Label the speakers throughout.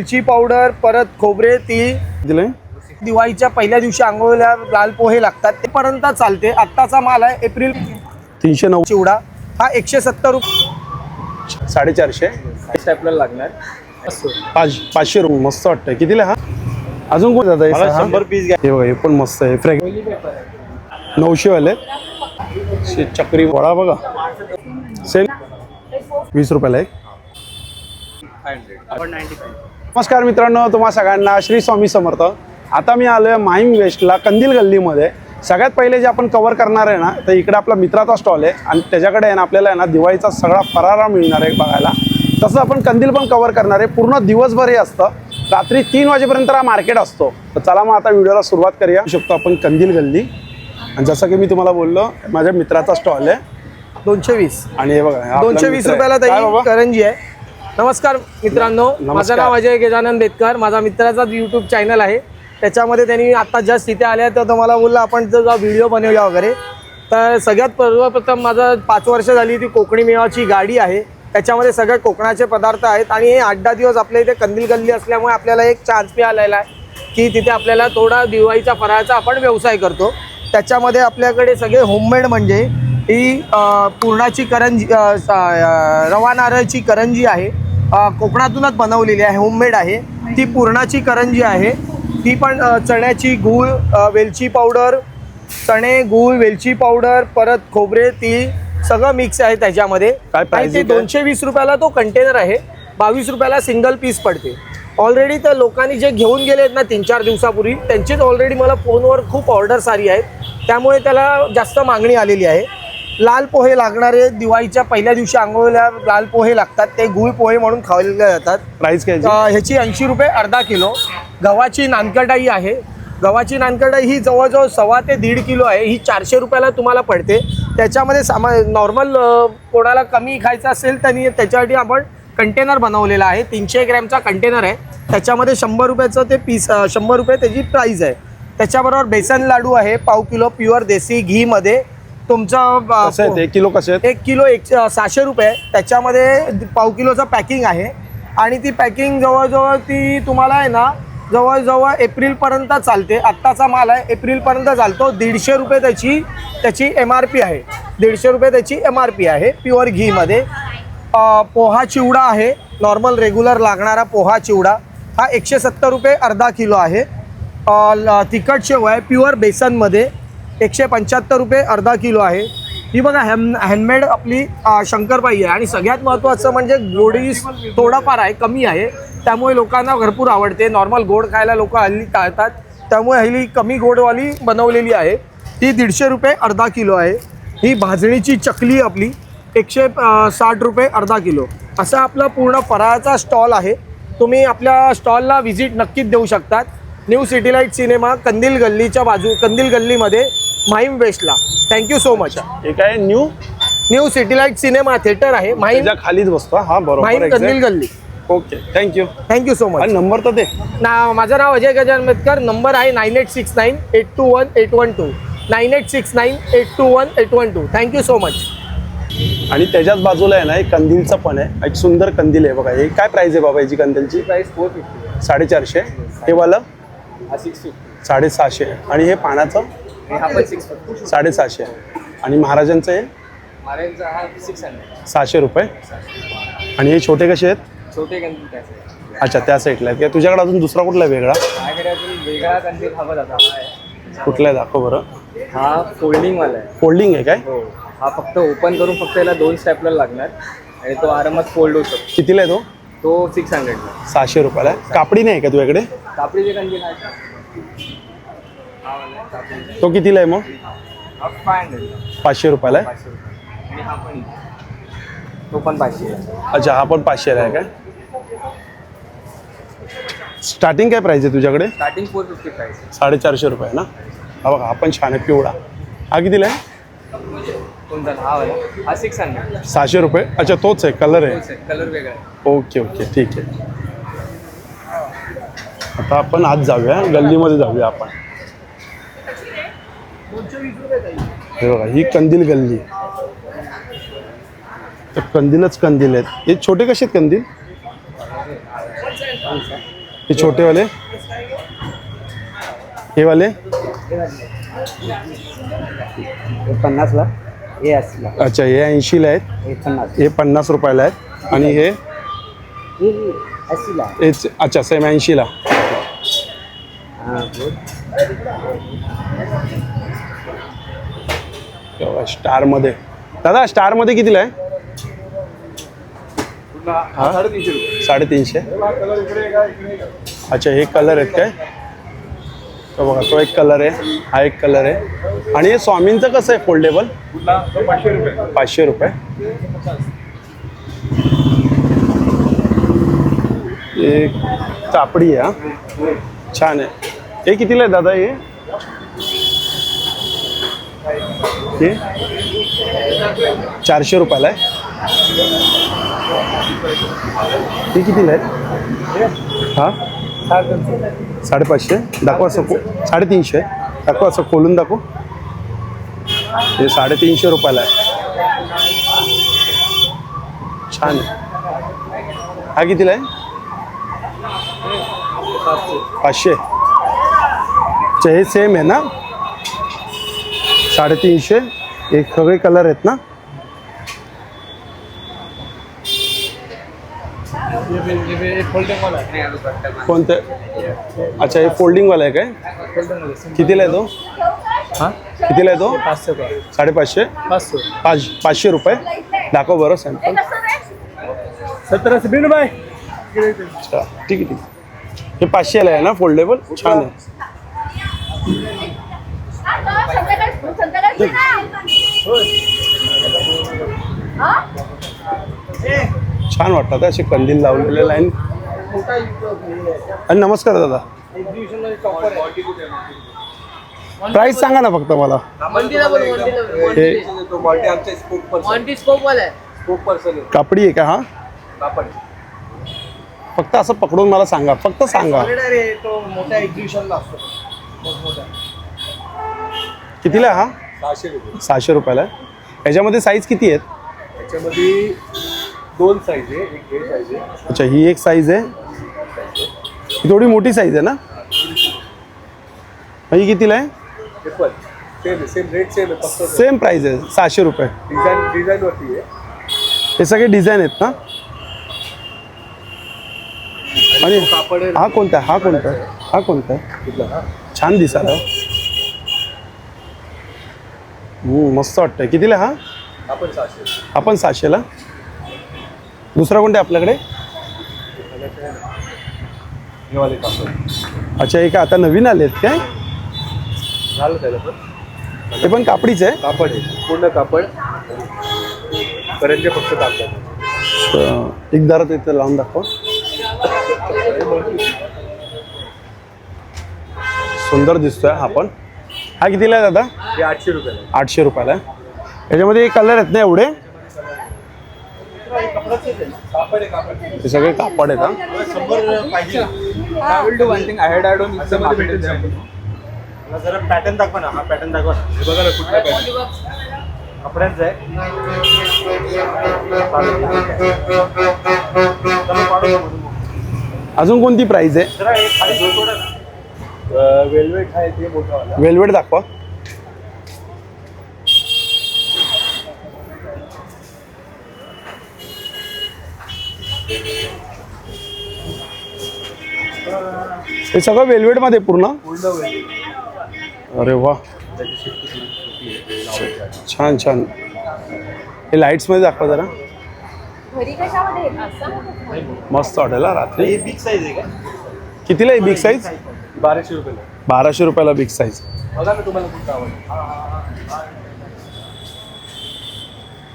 Speaker 1: मिरची पावडर परत खोबरे ती
Speaker 2: दिले
Speaker 1: दिवाळीच्या पहिल्या दिवशी आंघोळीला लाल पोहे लागतात. ते पर्यंत चालते. आत्ताचा माल आहे एप्रिल
Speaker 2: तीनशे नऊ.
Speaker 1: चिवडा. हा एकशे सत्तर रुपये.
Speaker 2: साडेचारशे.
Speaker 3: आपल्याला लागणार.
Speaker 2: पाच पाचशे रुपये. मस्त वाटतं कितीला हा? अजून कोण जात
Speaker 3: मला शंभर पीस घ्या.
Speaker 2: हे बघा हे पण मस्त आहे. फ्रॅग नऊशे वाले चक्री वडा बघा. सेल वीस रुपयाला एक. नमस्कार मित्रांनो तुम्हा सगळ्यांना श्री स्वामी समर्थ. आता मी आलो आहे माहीम वेस्टला कंदील गल्लीमध्ये. सगळ्यात पहिले जे आपण कवर करणार आहे ना तर इकडे आपला मित्राचा स्टॉल आहे आणि त्याच्याकडे आहे ना आपल्याला आहे ना दिवाळीचा सगळा फरारा मिळणार आहे बघायला. तसं आपण कंदील पण कवर करणार आहे. पूर्ण दिवसभर हे असतं. रात्री तीन वाजेपर्यंत हा मार्केट असतो. तर चला मग आता व्हिडिओला सुरुवात करूया. शकतो आपण कंदील गल्ली. आणि जसं की मी तुम्हाला बोललो माझ्या मित्राचा स्टॉल आहे.
Speaker 1: दोनशे वीस.
Speaker 2: आणि हे बघा
Speaker 1: दोनशे वीस. रुपयाला? करंजी आहे. नमस्कार मित्रांनो माझं. नाव अजय गजानन बेतकर. माझा मित्राचा यूट्यूब चॅनल आहे. त्याच्यामध्ये त्यांनी आता जस्ट इथे आल्या तर तुम्हाला बोललं आपण जर व्हिडिओ बनवूया वगैरे. तर सगळ्यात सर्वप्रथम माझं पाच वर्ष झाली ती कोकणी मेवाची गाडी आहे. त्याच्यामध्ये सगळे कोकणाचे पदार्थ आहेत. आणि हे आठ दहा दिवस आपल्या इथे कंदील गल्ली असल्यामुळे आपल्याला एक चान्स मिळालेला आहे की तिथे आपल्याला थोडा दिवाळीचा फराळाचा आपण व्यवसाय करतो. त्याच्यामध्ये आपल्याकडे सगळे होममेड म्हणजे ही पुरणाची करंजी रवा नारळची करंजी आहे. कोकणातूनच बनवलेली आहे होममेड आहे. ती पुरणाची करंजी आहे. ती पण चण्याची गूळ वेलची पावडर चणे गूळ वेलची पावडर परत खोबरे ती सगळं मिक्स आहे त्याच्यामध्ये. आणि ते? दोनशे वीस रुपयाला तो कंटेनर आहे. बावीस रुपयाला सिंगल पीस पडते. ऑलरेडी त्या लोकांनी जे घेऊन गेले आहेत ना तीन चार दिवसापूर्वी त्यांचीच ऑलरेडी मला फोनवर खूप ऑर्डर सारी आहेत. त्यामुळे त्याला जास्त मागणी आलेली आहे. लाल पोहे लागणारे दिवाळीच्या पहिल्या दिवशी आंघोळीला लाल पोहे लागतात ते गुळ पोहे म्हणून खाल्ले जातात.
Speaker 2: प्राईस काय
Speaker 1: अ, ह्याची ऐंशी रुपये अर्धा किलो. गव्हाची नानकटाई आहे. गव्हाची नानकटाई ही जवळजवळ सव्वा ते दीड किलो आहे. ही चारशे रुपयाला तुम्हाला पडते. त्याच्यामध्ये सामा नॉर्मल कोणाला कमी खायचं असेल त्यांनी त्याच्यासाठी आपण कंटेनर बनवलेला आहे. तीनशे ग्रॅमचा कंटेनर आहे. त्याच्यामध्ये शंभर रुपयाचं ते पीस अ, शंभर रुपये त्याची प्राईज आहे. त्याच्याबरोबर बेसन लाडू आहे. पाव किलो प्युअर देसी घीमध्ये.
Speaker 2: कसं आहे
Speaker 1: अ,
Speaker 2: ते किलो कसे आहेत?
Speaker 1: एक किलो एक सहाशे रुपये. त्याच्यामध्ये पाव किलोचं पॅकिंग आहे. आणि ती पॅकिंग जवळजवळ ती तुम्हाला आहे ना जवळजवळ एप्रिलपर्यंत चालते. आत्ताचा माल आहे एप्रिलपर्यंत चालतो. दीडशे रुपये त्याची त्याची एम आर पी आहे. दीडशे रुपये त्याची एम आर पी आहे प्युअर घीमध्ये. अ, पोहा चिवडा आहे नॉर्मल रेग्युलर लागणारा पोहा चिवडा. हा एकशे सत्तर रुपये अर्धा किलो आहे. अ, ल- तिखट शेव आहे प्युअर बेसनमध्ये. एकशे पंच्याहत्तर रुपये अर्धा किलो आहे. ही बघा हॅम हँडमेड आपली शंकरपाई आहे. आणि सगळ्यात महत्त्वाचं म्हणजे गोडी थोडाफार आहे कमी आहे. त्यामुळे लोकांना भरपूर आवडते. नॉर्मल गोड खायला लोक हल्ली टाळतात. त्यामुळे हल्ली कमी गोडवाली बनवलेली आहे. ती दीडशे रुपये अर्धा किलो आहे. ही भाजणीची चकली आपली एकशे साठ रुपये अर्धा किलो. असा आपला पूर्ण फराळाचा स्टॉल आहे. तुम्ही आपल्या स्टॉलला व्हिजिट नक्कीच देऊ शकतात. न्यू सिटीलाईट सिनेमा कंदील गल्लीच्या बाजू कंदील गल्लीमध्ये माहीम वेस्टला. थँक्यू सो मच
Speaker 2: हे काय new
Speaker 1: new city light cinema theatre आहे. माहीम
Speaker 2: त्याच्या खालीच बसतो हा बरोबर
Speaker 1: माहीम
Speaker 2: exact.
Speaker 1: कंदील गल्ली.
Speaker 2: Okay thank you
Speaker 1: thank you so much
Speaker 2: आणि नंबर तर दे.
Speaker 1: ना माझं नाव अजय गजान मेतकर नंबर आहे nine eight six nine eight two one eight one two nine eight six nine eight two one eight one two thank you so much
Speaker 2: आणि त्याच्याच बाजूला आहे ना एक कंदीलचं पण आहे. एक सुंदर कंदील आहे बघा. हे काय प्राइस आहे बाबा याची कंदीलची?
Speaker 3: प्राइस फोर फिफ्टी
Speaker 2: साडेचारशे. हे वाला?
Speaker 3: हा सिक्स फिफ्टी
Speaker 2: साडेसहाशे. आणि हे पानाचं? साडेसहाशे. आणि महाराजांचं हे?
Speaker 3: हा हंड्रेड
Speaker 2: सहाशे रुपये. आणि हे छोटे कसे आहेत?
Speaker 3: छोटे
Speaker 2: अच्छा त्या साईडला आहेत. तुझ्याकडे अजून दुसरा कुठला आहे वेगळा?
Speaker 3: हा आहे.
Speaker 2: कुठला आहे? दाखव बरं.
Speaker 3: हा फोल्डिंगवाला आहे.
Speaker 2: फोल्डिंग आहे काय?
Speaker 3: हो. हा फक्त ओपन करून फक्त याला दोन स्टॅपलर लागणार. आणि तो आरामात फोल्ड होऊ शकतो.
Speaker 2: कितीला आहे तो?
Speaker 3: तो सिक्स हंड्रेडला
Speaker 2: सहाशे रुपयाला आहे. कापडी नाही आहे का तुझ्याकडे?
Speaker 3: कापडीचे कंदील आहे, कापडीचा.
Speaker 2: तो कितीला आहे मग? पाचशे रुपयाला आहे?
Speaker 3: हा तो पण पाचशे
Speaker 2: अच्छा हा पण पाचशेला आहे काय? स्टार्टिंग काय प्राईस आहे तुझ्याकडे?
Speaker 3: स्टार्टिंग फोर फिफ्टी प्राइस आहे.
Speaker 2: साडेचारशे रुपये ना? हा बघा हा पण छान आहे पिवळा. हा कितीला आहे?
Speaker 3: कोणता? हा वाला सिक्स हंड्रेड
Speaker 2: सहाशे रुपये? अच्छा तोच आहे कलर आहे.
Speaker 3: कलर वेगळा आहे.
Speaker 2: ओके ओके ठीक आहे. आता आपण आज जाऊया गल्लीमध्ये जाऊया आपण. हे बघा ही कंदील गल्ली. तर कंदीलच कंदील आहेत. हे छोटे कसे आहेत कंदील? हे छोटेवाले. हे वाले?
Speaker 4: पन्नासला. हे असला
Speaker 2: अच्छा हे ऐंशीला आहेत.
Speaker 4: हे पन्नास.
Speaker 2: रुपयाला आहेत. आणि हे? अच्छा सेम ऐंशीला. स्टारमध्ये. दादा स्टारमध्ये कितीला आहे? हा? साडेतीनशे अच्छा हे कलर आहेत काय? तो बघा तो एक कलर आहे हा एक कलर आहे. आणि हे स्वामींचं कसं आहे फोल्डेबल? पाचशे रुपये. एक कापडी आहे हा. छान आहे. हे कितीला आहे दादा हे? हे चारशे रुपयाला आहे. ती कितीला आहे हा? साडेपाचशे. दाखवा असं साडेतीनशे साडेतीनशे. दाखवा असं खोलून दाखव. हे साडेतीनशे रुपयाला आहे. छान हा कितीला आहे? पाचशे. अच्छा हे सेम आहे ना? साडेतीनशे. एक सगळे कलर आहेत ना? कोणते? अच्छा हे फोल्डिंगवाला आहे काय? कितीला आहे तो?
Speaker 4: हां?
Speaker 2: कितीला आहे तो?
Speaker 4: पाचशे
Speaker 2: साडेपाचशे?
Speaker 4: पाचशे
Speaker 2: पाच पाचशे रुपये? दाखव बरं सॅम्पल
Speaker 4: अस्सी बिन बाय
Speaker 2: अच्छा ठीक आहे ठीक आहे. हे पाचशेला आहे ना फोल्डेबल छान आहे. छान वाटतात असे कंदील लावलेले लाईन. आणि नमस्कार दादा. प्राईस सांगा ना फक्त मला. हे कापडी आहे का हा? फक्त असं पकडून मला सांगा फक्त सांगा. कितीला हा?
Speaker 4: सहाशे रुपये.
Speaker 2: सहाशे रुपयाला? आहे याच्यामध्ये साईज किती आहेत?
Speaker 4: त्याच्यामध्ये दोन साईज आहे एक हे साईज आहे.
Speaker 2: अच्छा ही एक साईज आहे. ही थोडी मोठी साईज आहे ना? ही कितीला आहे?
Speaker 4: पण सेम आहे सेम रेट सेम आहे फक्त
Speaker 2: सेम प्राईज आहे सहाशे रुपये.
Speaker 4: डिझाईन डिझाईनवरती आहे.
Speaker 2: हे सगळे डिझाईन आहेत ना? आणि
Speaker 4: कापड आहे.
Speaker 2: हा कोणता आहे? हा कोणता आहे? हा कोणता आहे?
Speaker 4: कुठला?
Speaker 2: छान दिसायला हम्म, मस्त वाटतंय. कितीला हा?
Speaker 4: आपण सहाशे.
Speaker 2: आपण सहाशेला. दुसरा कोणता आहे आपल्याकडे?
Speaker 4: हे वाले कापड
Speaker 2: अच्छा हे काय आता नवीन आले आहेत काय?
Speaker 4: झालं त्याला पण.
Speaker 2: हे पण कापडीच आहे?
Speaker 4: कापड आहे. पूर्ण कापड. करंजे फक्त कापड
Speaker 2: तर एक दारा इथं लावून दाखव. सुंदर दिसतोय हा पण. हा कितीला आहे दादा?
Speaker 4: हे आठशे रुपयाला
Speaker 2: आठशे रुपयाला आहे. याच्यामध्ये कलर आहेत ना एवढे?
Speaker 4: कापड आहे कापड
Speaker 2: हे सगळे कापड आहेत हा.
Speaker 5: शंभर पाहिजे.
Speaker 4: भेटेल.
Speaker 5: मला जरा पॅटर्न दाखवा ना. हा पॅटर्न दाखवा. ना
Speaker 4: हे बघा ना कुठला pattern.
Speaker 5: कपड्यांचा आहे.
Speaker 2: अजून कोणती प्राईज आहे?
Speaker 5: जरा एक खाली दोन सोडा ना.
Speaker 4: वेल्वेट आहे ते मोठं वाला.
Speaker 2: वेलवेट दाखवा. हे सगळं वेलवेटमध्ये पूर्ण?
Speaker 4: पूर्ण वेल्वेट.
Speaker 2: अरे वा. छान छान. हे लाईट्समध्ये दाखवा जरा. मस्त वाटेल रात्री.
Speaker 5: ही बिग साईज आहे का?
Speaker 2: कितीला आहे? बिग साईज
Speaker 4: बाराशे रुपयाला
Speaker 2: बाराशे रुपयाला बिग साईज
Speaker 4: बघा ना तुम्हाला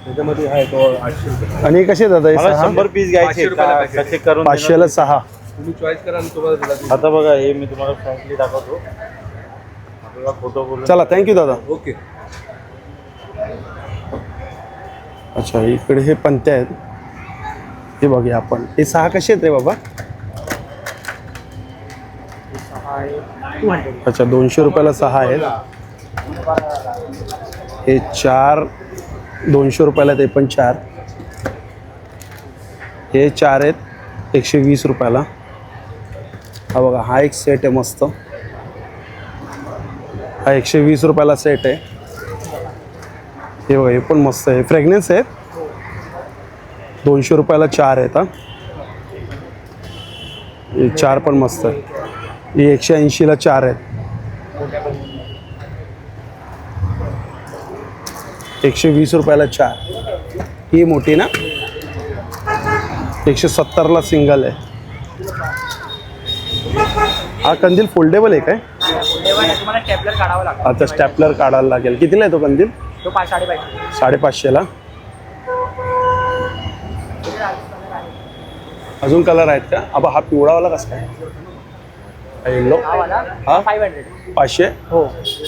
Speaker 4: त्याच्यामध्ये आहे तो आठशे रुपये.
Speaker 2: आणि हे कसे दादा हे
Speaker 5: मला
Speaker 2: सहा?
Speaker 5: शंभर पीस
Speaker 4: पाचशे
Speaker 5: घ्यायचे
Speaker 4: रुपयाला
Speaker 5: का-
Speaker 4: packet.
Speaker 5: कसे करून
Speaker 2: पाचशेला सहा.
Speaker 4: तुम्ही चॉईस करा आणि तुम्हाला दिला.
Speaker 5: आता बघा हे मी तुम्हाला फ्रँकली दाखवतो. आपल्याला फोटो बोलून
Speaker 2: चला थँक्यू दादा.
Speaker 4: ओके
Speaker 2: अच्छा इकडे हे पंते आहेत. हे बघूया आपण. हे सहा कसे आहेत रे बाबा? अच्छा दोनशे रुपयाला सहा आहेत. हे चार दोनशे रुपयाला ते पण चार. हे चार आहेत एकशे वीस रुपयाला. हा बघा हा एक सेट आहे मस्त. हा एकशे वीस रुपयाला सेट आहे. हे बघा हे पण मस्त आहे. फ्रेग्नेन्स आहेत. दोनशे रुपयाला चार आहेत हा. हे चार पण मस्त आहे. ही एकशे ऐंशीला चार आहेत. एकशे वीस रुपयाला चार. ही मोठी ना? एकशे सत्तरला सिंगल आहे. हा कंदील फोल्डेबल आहे काय? आता स्टॅपलर काढायला लागेल. कितीला आहे तो कंदील? साडेपाचशेला. अजून कलर आहेत का? अबा हा पिवळावाला कसा काय येल्लो
Speaker 3: हा? वाला? फाईव्ह हंड्रेड
Speaker 2: पाचशे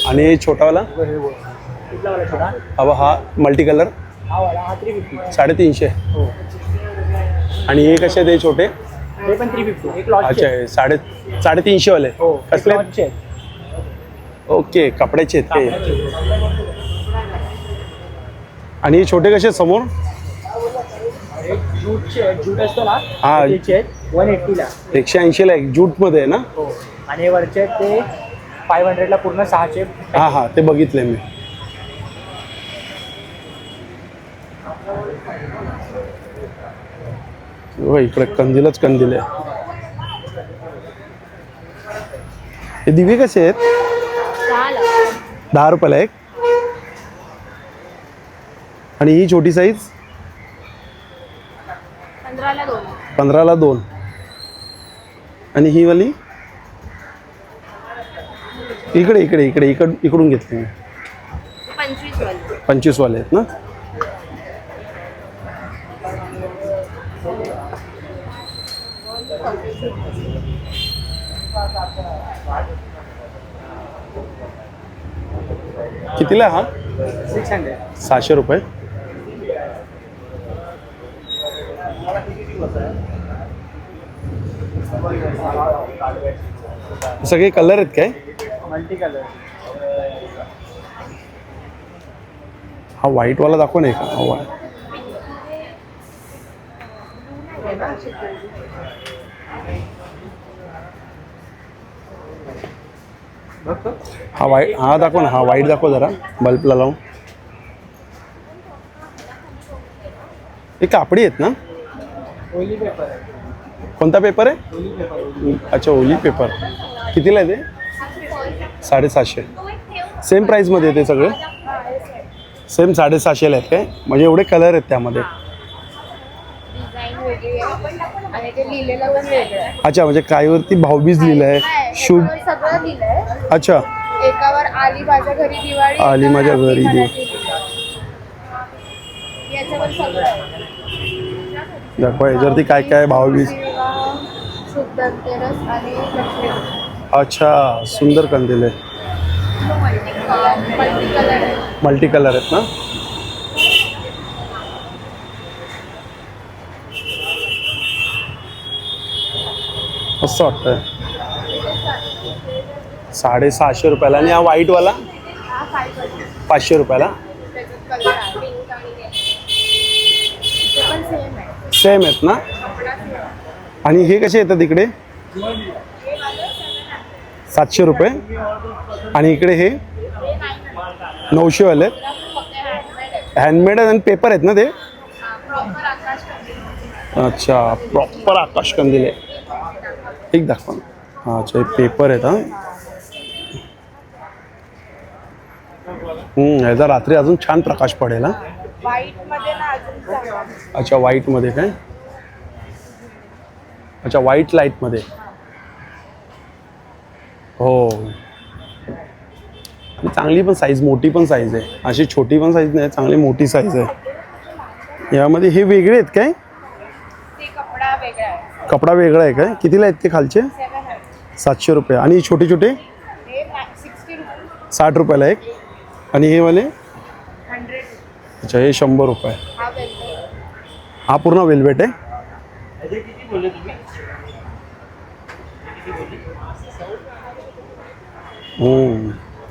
Speaker 2: आणि छोटावाला?
Speaker 3: कुठला वाला छोटा?
Speaker 2: अबा हा मल्टी कलर
Speaker 3: हा वाला हा थ्री फिफ्टी
Speaker 2: साडेतीनशे.
Speaker 3: हो.
Speaker 2: आणि हे कसे ते छोटे?
Speaker 3: ते पण थ्री फिफ्टी एक लॉटचे
Speaker 2: अच्छा हे साडे साडेतीनशेवाले.
Speaker 3: हो
Speaker 2: कसले?
Speaker 3: लॉटचे आहेत
Speaker 2: ओके कपड्याचे आहेत ते.
Speaker 3: कापडाचे.
Speaker 2: आणि हे छोटे कसे समोर?
Speaker 3: असतो ना
Speaker 2: हा.
Speaker 3: त्याचे वन एट्टीला
Speaker 2: एकशे ऐंशीला एक जूटमध्ये आहे ना?
Speaker 3: हो. आणि हे वरचे आहेत ते फाईव्ह हंड्रेडला पूर्ण सहाचे
Speaker 2: हां हां ते बघितले मी. हो इकडे कंदीलच कंदील आहे. हे दिवे कसे आहेत?
Speaker 6: झालं
Speaker 2: दहा रुपयाला एक. आणि ही छोटी साईज
Speaker 6: पंधराला दोन.
Speaker 2: पंधराला दोन. आणि ही वाली? इकडे इकडे इकडे इकड इकडून घेतली मी.
Speaker 6: पंचवीस वाली.
Speaker 2: पंचवीसवाले आहेत ना? कितीला हा?
Speaker 3: सिक्स हंड्रेड
Speaker 2: सहाशे रुपये. सगळे कलर आहेत काय?
Speaker 3: मल्टी कलर
Speaker 2: हा व्हाईट वाला दाखव नाही का हा हा व्हाईट हा दाखव ना हा व्हाईट दाखव जरा बल्बला लावून. हे कापडी आहेत ना?
Speaker 3: ओली पेपर आहे.
Speaker 2: कोणता पेपर आहे?
Speaker 3: ओली पेपर
Speaker 2: अच्छा ओली पेपर कितीला आहे ते? साडेसातशे सेम प्राईसमध्ये आहे ते सगळे? सेम साडेसहाशेला आहेत काय म्हणजे एवढे कलर आहेत त्यामध्ये. अच्छा म्हणजे काहीवरती भाऊबीज लिहिलं आहे शुभ अच्छा.
Speaker 6: एकावर आली माझ्या घरी दिवाळी
Speaker 2: आली माझ्या घरी दिवाळी.
Speaker 6: मराठी लिहिलंय. याच्यावर सगळं आहे.
Speaker 2: दाखवा याच्यावरती काय काय
Speaker 6: आणि लक्ष्मी
Speaker 2: अच्छा सुंदर कंदील आहे.
Speaker 6: मल्टी कलर आहे
Speaker 2: मल्टी कलर आहेत ना? मस्त वाटतंय. साडेसहाशे रुपयाला आणि हा व्हाईटवाला पाचशे रुपयाला
Speaker 6: त्याच्यात कलर आहे पिंक आणि ते पण सेम
Speaker 2: आहेत ना? आणि हे कसे येतात इकडे? सातशे रुपये. आणि इकडे हे नऊशेवाले आहेत हँडमेड आणि पेपर आहेत ना ते? अच्छा प्रॉपर आकाश कंदील आहे. एक दाखवा अच्छा हे पेपर आहेत हा. हम्म, ह्याचा रात्री अजून छान प्रकाश पडेल हा.
Speaker 6: व्हाईटमध्ये ना अजून चांगला.
Speaker 2: अच्छा व्हाईटमध्ये काय? अच्छा व्हाईट लाईटमध्ये हो. आणि चांगली पण साईज मोठी पण साईज आहे. अशी छोटी पण साईज नाही चांगली मोठी साईज आहे. यामध्ये हे वेगळे आहेत काय?
Speaker 6: ते कपडा वेगळा आहे.
Speaker 2: कपडा वेगळा आहे काय? कितीला आहेत ते खालचे?
Speaker 6: सेवन हंड्रेड
Speaker 2: सातशे रुपये. आणि छोटे छोटे
Speaker 6: हे सिक्स्टी रुपीज
Speaker 2: साठ रुपयाला एक. आणि हे वाले? अच्छा हे शंभर रुपये.
Speaker 6: हा
Speaker 2: पूर्ण वेल्वेट आहे.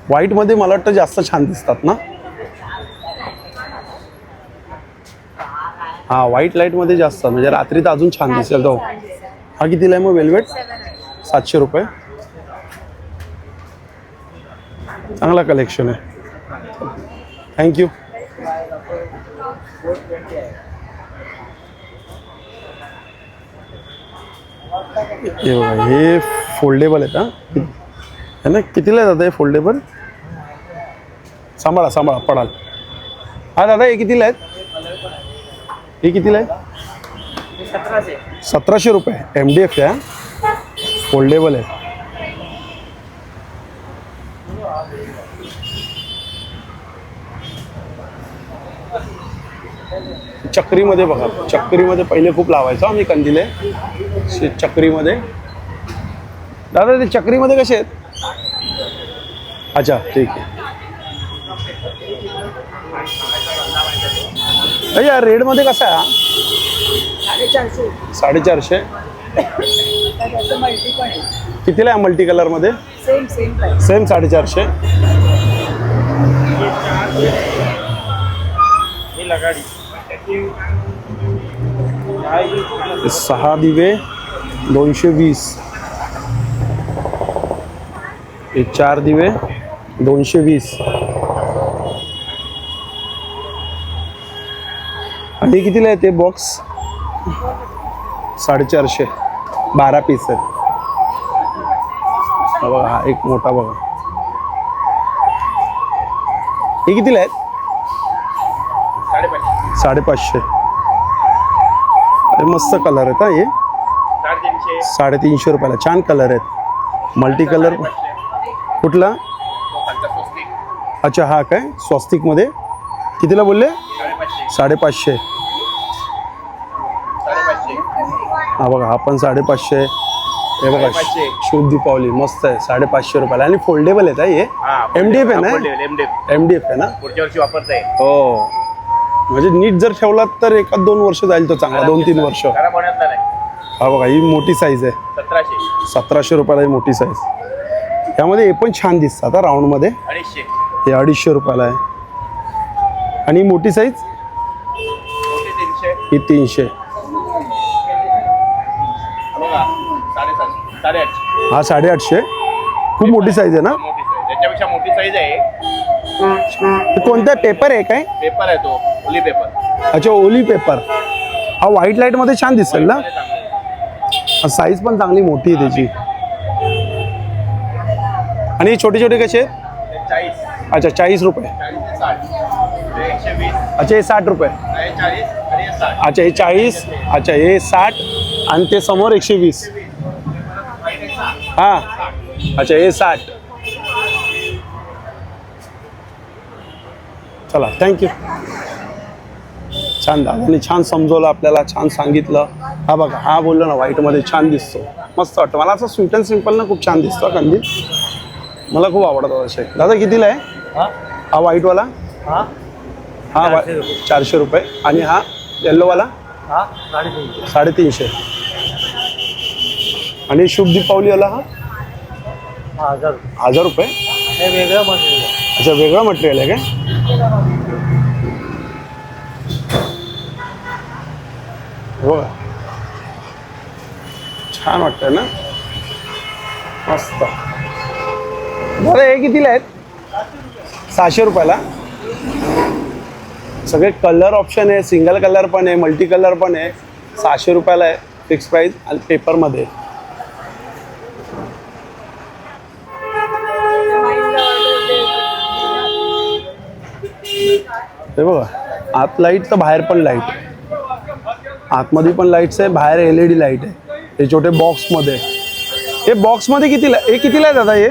Speaker 2: व्हाईटमध्ये मला वाटतं जास्त छान दिसतात ना? हा व्हाईट लाईटमध्ये जास्त म्हणजे रात्री तर अजून छान दिसेल तो. हा कितीला आहे मग वेल्वेट? सातशे रुपये. चांगला कलेक्शन आहे. थँक्यू हे बघा, हे फोल्डेबल आहेत हा है ना? कितीला दादा हे फोल्डेबल सांभाळा सांभाळा, पडाल. हा दादा, हे कितीला आहेत? हे कितीला आहे
Speaker 3: सतराशे
Speaker 2: रुपये. एम डी एफ़ आहे फोल्डेबल आहे. चक्रीमध्ये बघा. चक्रीमध्ये पहिले खूप लावायचो आम्ही कंदिले. शे- चक्रीमध्ये. दादा ते चक्रीमध्ये कसे आहेत? अच्छा ठीक आहे. अय्या रेडमध्ये कसा आहे हा? साडेचारशे. कितीला आहे मल्टी कलरमध्ये सेम साडेचारशे. सहा दिवे. दोनशे वीस. हे चार दिवे दोनशे वीस. आणि कितीला आहे ते बॉक्स साडेचारशे. बारा पीस आहेत. बघा हा एक मोठा बघा. हे कितीला आहेत?
Speaker 3: साडेपाचशे.
Speaker 2: साडेपाचशे अरे मस्त कलर आहेत हा हे.
Speaker 3: साडेतीनशे
Speaker 2: रुपयाला. छान कलर आहेत. मल्टी कलर कुठला? अच्छा हा काय? स्वस्तिकमध्ये कितीला बोलले?
Speaker 3: साडेपाचशे.
Speaker 2: हा बघा हा पण साडेपाचशे हे बघा. शुभ दीपावली मस्त आहे. साडेपाचशे रुपयाला. आणि फोल्डेबल आहेत हा हे? एम डी एफ आहे ना
Speaker 3: एमडीएफ
Speaker 2: एम डी एफ आहे ना?
Speaker 3: पुढच्या वर्षी वापरताय.
Speaker 2: हो. म्हणजे नीट जर ठेवलात तर एखाद दोन वर्ष जाईल तो चांगला. दोन तीन वर्ष. हा बघा ही मोठी साईज आहे.
Speaker 3: सतराशे.
Speaker 2: सतराशे रुपयाला ही मोठी साईज यामध्ये हे पण छान दिसतात हा राऊंडमध्ये
Speaker 3: अडीचशे.
Speaker 2: हे अडीचशे रुपयाला आहे. आणि ही मोठी साईज
Speaker 3: मोठे तीनशे.
Speaker 2: ही तीनशे.
Speaker 3: बघा साडेसातशे साडेआठशे.
Speaker 2: हा साडेआठशे. खूप मोठी साईज आहे ना?
Speaker 3: मोठी साईज याच्यापेक्षा मोठी साईज आहे.
Speaker 2: हे कोणता पेपर आहे काय?
Speaker 3: पेपर आहे तो ओली पेपर
Speaker 2: अच्छा ओली पेपर हा व्हाईट लाईटमध्ये छान दिसेल ना? साईज पण चांगली मोठी आहे त्याची. आणि हे छोटे छोटे कसे? अच्छा चाळीस रुपये. अच्छा हे साठ रुपये. अच्छा हे चाळीस अच्छा हे साठ आणि ते समोर एकशे वीस. हां. अच्छा हे साठ. चला थँक्यू छान दादाने छान समजवलं आपल्याला छान सांगितलं. हा बघा हा बोललो ना व्हाईटमध्ये छान दिसतो. मस्त वाटतं. मला असं स्वीट अँड सिंपल ना खूप छान दिसतो हा कंदील मला खूप आवडतो असे. दादा कितीला आहे? हा? व्हाईटवाला? हा? वा- चारशे रुपये. आणि हा येल्लोवाला साडेतीनशे. आणि शुभ दीपावलीवाला हा? हजार रुपये. अच्छा वेगळं मटेरियल आहे काय? हो. छान वाटतं ना? मस्त. बरं हे कितीला आहेत? सहाशे रुपयाला. सगळे कलर ऑप्शन आहे सिंगल कलर पण आहे मल्टी कलर पण आहे. सहाशे रुपयाला आहे फिक्स प्राईज आणि पेपरमध्ये हे बघा आत लाइट तर बाहेर पण लाइट आतमध्ये पण लाईट्स आहे बाहेर एल ई डी लाइट आहे. हे छोटे बॉक्समध्ये हे बॉक्समध्ये कितीला हे कितीला आहे दादा हे?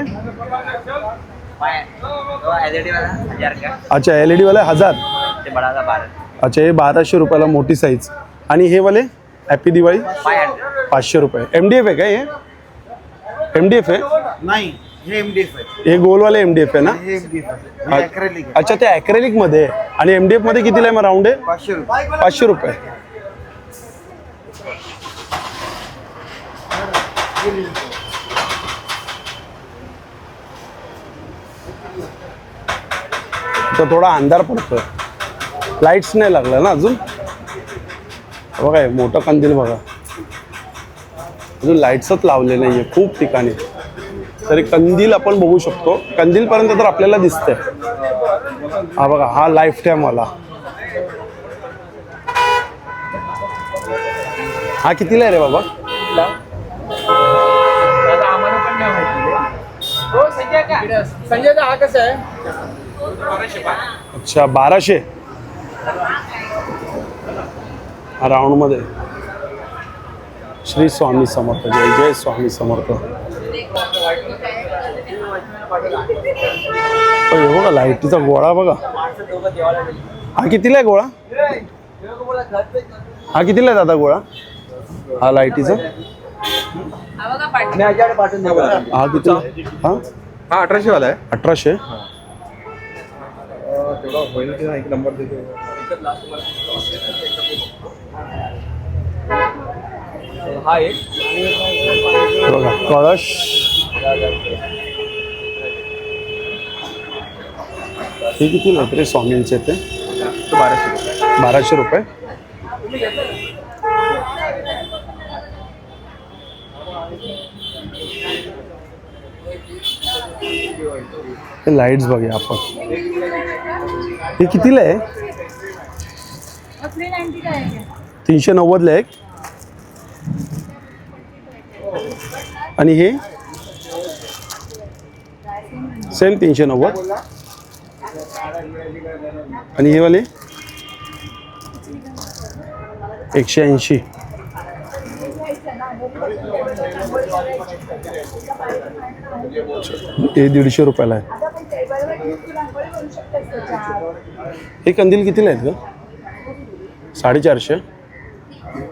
Speaker 2: अच्छा एल ई डीवाले हजार? अच्छा हे बाराशे रुपयाला मोठी साईज आणि हे वाले हॅपी दिवाळी पाचशे रुपये. एम डी एफ आहे का हे? एम डी एफ आहे?
Speaker 5: नाही हे
Speaker 2: गोलवाले एम डी एफ आहे ना? अच्छा ते अॅक्रेलिकमध्ये आणि एम डी एफमध्ये कितीला आहे मग राऊंड आहे?
Speaker 5: पाचशे रुपये.
Speaker 2: पाचशे तर थोडा अंधार पडतोय. लाईट्स नाही लागला ना अजून? बघा मोठं कंदील बघा. अजून लाईट्सच लावले नाही आहे खूप ठिकाणी. तरी कंदील आपण बघू शकतो. कंदीलपर्यंत तर आपल्याला दिसतंय. हा बघा हा लाईफ टाईमवाला हा कितीला आहे रे बाबा
Speaker 3: आता आम्हाला पण नाही माहिती हो संजय का संजय हा कसं आहे?
Speaker 2: अच्छा बाराशे? हा राऊंडमध्ये. श्री स्वामी समर्थ. जय जय स्वामी समर्थ. हे बघा लाईटीचा गोळा बघा. हा कितीला आहे गोळा? हा कितीला आहे दादा गोळा? हा लाईटीचा? हा कितीला? हा?
Speaker 4: हा अठराशे वाला आहे.
Speaker 2: अठराशे?
Speaker 4: तेवढा होईल की नाही एक नंबर देतो.
Speaker 3: हा एक.
Speaker 2: बघा कळश. हे कितीला आहेत रे स्वामींचे ते
Speaker 4: तो? बाराशे रुपये.
Speaker 2: बाराशे रुपये? हे लाईट्स बघूया आपण. हे कितीला आहे? तीनशे नव्वदला एक. आणि हे? सेम तीनशे नव्वद. आणि हे वाले? एकशे ऐंशी. हे दीडशे रुपयाला आहे. हे कंदील कितीला आहेत ग? साडेचारशे.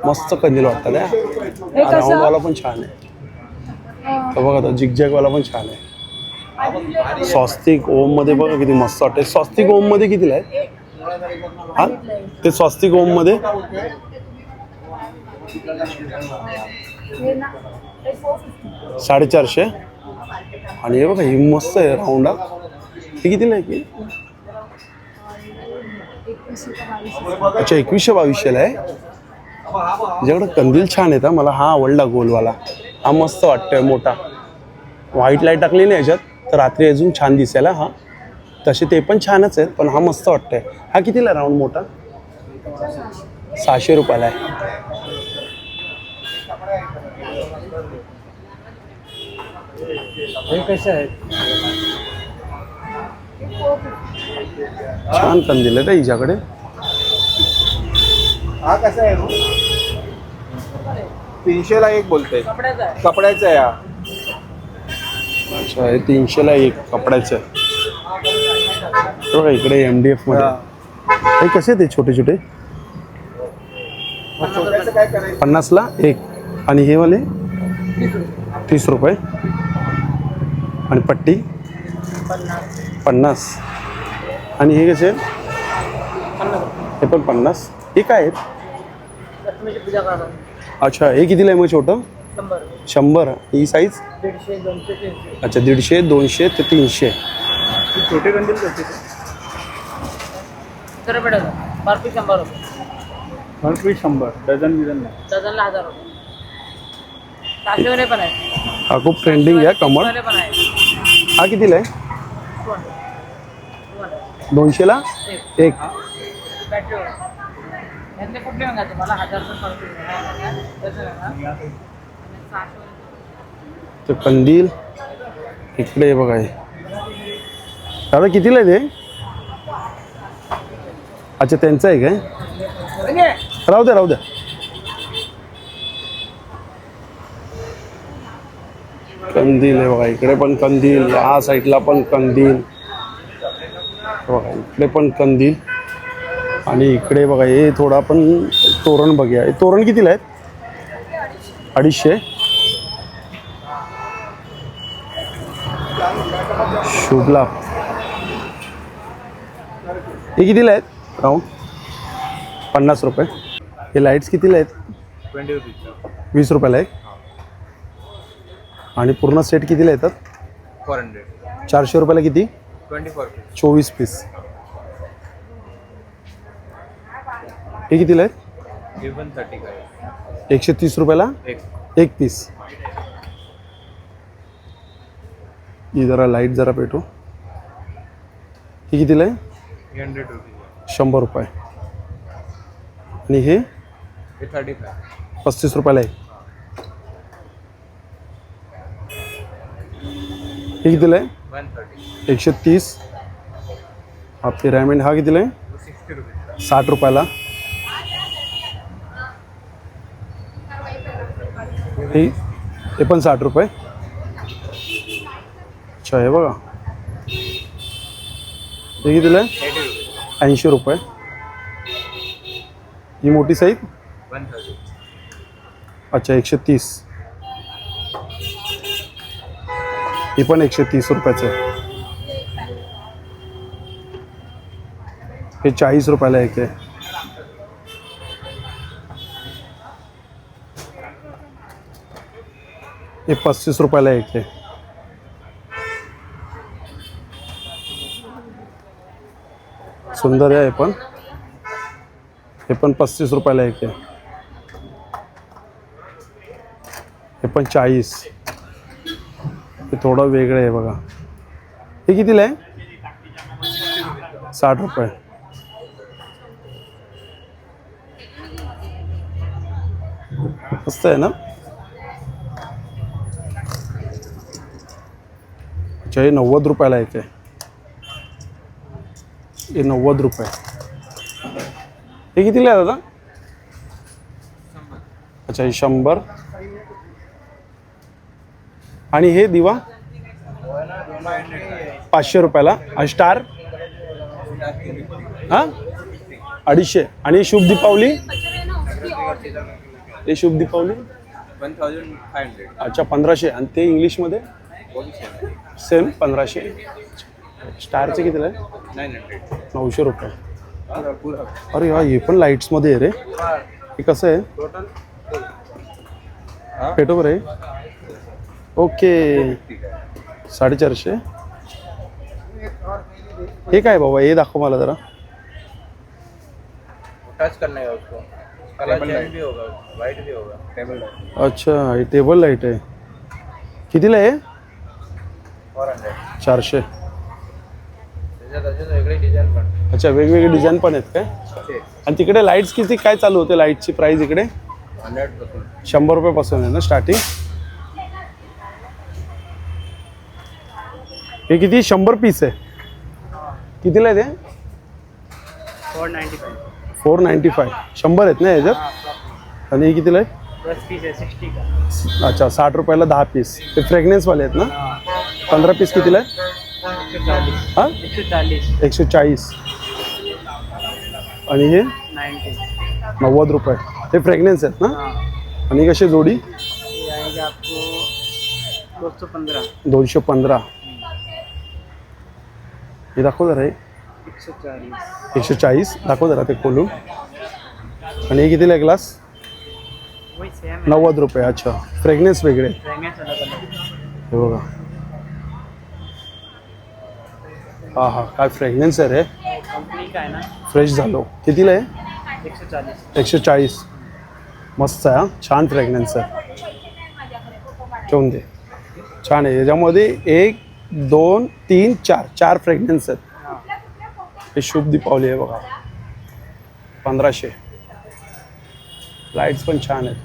Speaker 2: मस्त कंदील वाटतात हा. राऊंडवाला पण छान आहे. तर बघा आता जिगजॅगवाला पण छान आहे. स्वस्तिक ओममध्ये बघा किती मस्त वाटते स्वस्तिक ओममध्ये कितीला आहे हा? ते स्वस्तिक ओममध्ये साडेचारशे. आणि हे बघा ही मस्त आहे राऊंड ते कितीला आहे? की अच्छा एकवीसशे बावीसशेला आहे? त्याच्याकडे कंदील छान आहे मला हा आवडला गोलवाला. हा मस्त वाटतोय मोठा. व्हाईट लाइट टाकली नाही याच्यात. तर रात्री अजून छान दिसायला हा. तसे ते पण छानच आहेत पण हा मस्त वाटतोय. हा कितीला राऊंड मोठा? सहाशे रुपयाला आहे.
Speaker 3: हे कसे आहेत?
Speaker 2: छान कंदील आहे हिच्याकडे.
Speaker 4: हा कसा आहे रो? तीनशेला एक बोलतोय. कपड्याचा आहे हा.
Speaker 2: अच्छा हे तीनशेला एक कपड्याचं आहे. बघा इकडे एम डी एफमध्ये. हे. कसे हे छोटे छोटे पन्नासला एक. आणि हे वाले? तीस रुपये. आणि पट्टी? पन्नास. आणि हे कसे हे पण पन्नास. हे काय आहेत? अच्छा हे कितीला आहे मग छोटं? शंभर. ही साईज अच्छा दीडशे दोनशे ते तीनशे.
Speaker 4: छोटे
Speaker 2: हा खूप ट्रेंडिंग आहे कमळ. हा कितीला आहे? दोनशेला? एक. तर कंदील. इकडे बघा हे. दादा कितीला आहे ते? अच्छा त्यांचं आहे काय? राहू द्या राहू द्या. कंदील आहे बघा इकडे पण कंदील या साईडला पण कंदील. बघा इकडे पण कंदील. आणि इकडे बघा हे थोडं आपण तोरण बघूया. हे तोरण कितीला आहेत? अडीचशे. शुभ लाभ हे कितीला आहेत? राऊंड पन्नास रुपये. हे लाईट्स कितीला आहेत?
Speaker 4: ट्वेंटी रुपीज
Speaker 2: वीस रुपयाला एक. आणि पूर्ण सेट कितीला येतात?
Speaker 4: फोर हंड्रेड
Speaker 2: चारशे रुपयाला किती?
Speaker 4: ट्वेंटी फोर पीस
Speaker 2: चोवीस पीस हे कितीला आहेत?
Speaker 4: हे पण थर्टी काय
Speaker 2: एकशे तीस रुपयाला?
Speaker 4: एक.
Speaker 2: एक पीस ही जरा लाइट जरा पेटू. ही कितीला आहे?
Speaker 4: हंड्रेड रुपीज
Speaker 2: शंभर रुपये. आणि हे?
Speaker 4: हे थर्टी फाय
Speaker 2: पस्तीस रुपयाला आहे. हे कितीला आहे एकशे तीस. हा पिरॅमिड हा कितीला आहे साठ रुपयाला. हे पण साठ रुपये. अच्छा हे बघा. हे कितीला आहे ऐंशी रुपये. ही मोठी साईज? अच्छा एकशे तीस. ही पण एकशे तीस रुपयाचं आहे. हे चाळीस रुपयाला एक आहे. हे पस्तीस रुपयाला एक आहे. सुंदर आहे हे पण. हे पण पस्तीस रुपयाला एक आहे. हे पण चाळीस. हे थोडं वेगळं आहे बघा. हे कितीला आहे? साठ रुपये. मस्त आहे ना? अच्छा हे नव्वद रुपयाला येते हे नव्वद रुपये. हे कितीला आहे दादा? अच्छा हे शंभर. आणि हे दिवा पाचशे रुपयाला. स्टार? हा? अडीचशे. आणि शुभ दीपावली? हे शुभ दीपावली? अच्छा पंधराशे. आणि ते इंग्लिशमध्ये? सेम पंधराशे. स्टारचे कितीला आहे नऊशे रुपये. अरे हा हे पण लाईट्समध्ये आहे रे. हे कसं आहे? पेटो बरं आहे ओके. साडेचारशे. हे काय बाबा? हे दाखव मला जरा.
Speaker 4: टच करना है उसको. कलर चेंज भी होगा वाइट भी होगा. टेबल लाइट
Speaker 2: अच्छा हे टेबल लाइट आहे. कितीला आहे?
Speaker 4: फोर हंड्रेड
Speaker 2: चारशे.
Speaker 4: त्याच्यात असेच वेगळी डिझाईन पण.
Speaker 2: अच्छा वेगवेगळे डिझाईन पण आहेत काय? आणि तिकडे लाईट्स किती? काय चालू होते? लाईटची प्राईस इकडे?
Speaker 4: हंड्रेडपासून.
Speaker 2: शंभर रुपयापासून आहे ना स्टार्टिंग हे किती? शंभर पीस आहे. कितीला आहे ते?
Speaker 7: Four ninety five.
Speaker 2: Four ninety five शंभर आहेत ना याच्यात आणि हे कितीला आहे?
Speaker 7: दस पीस सिक्सटी का?
Speaker 2: अच्छा साठ रुपयाला दहा पीस ते फ्रेग्नेन्सवाले आहेत ना? पंधरा पीस कितीला आहे? हां?
Speaker 7: एक सौ चालीस
Speaker 2: एकशे चाळीस आणि हे? नव्वद रुपये. हे फ्रेग्नेन्स आहेत ना?
Speaker 7: हाँ.
Speaker 2: आणि कसे जोडी?
Speaker 7: ये आएगा आपको दो सौ पंद्रह
Speaker 2: दोनशे पंधरा. हे दाखव जरा हे.
Speaker 7: एक
Speaker 2: एकशे चाळीस दाखव जरा ते खोलून. आणि हे कितीला आहे ग्लास नव्वद रुपये अच्छा. फ्रेग्नेन्स वेगळे. हे बघा. हा हा. काय फ्रेग्नेन्स आहे रे?
Speaker 7: ना
Speaker 2: फ्रेश झालो. कितीला आहे? एकशे चाळीस मस्त आहे हा. छान फ्रेग्नेन्स आहे. ठेवून दे. छान आहे. याच्यामध्ये एक दोन तीन चार. चार फ्रेग्रन्स आहेत. हे शुभ दीपावली आहे बघा. पंधराशे. लाईट्स पण छान आहेत.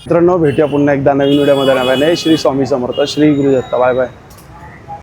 Speaker 2: मित्रांनो भेटूया पुन्हा एकदा नवीन व्हिडिओमध्ये नव्याने श्री स्वामी समर्थ. श्री गुरुदत्ता. Bye bye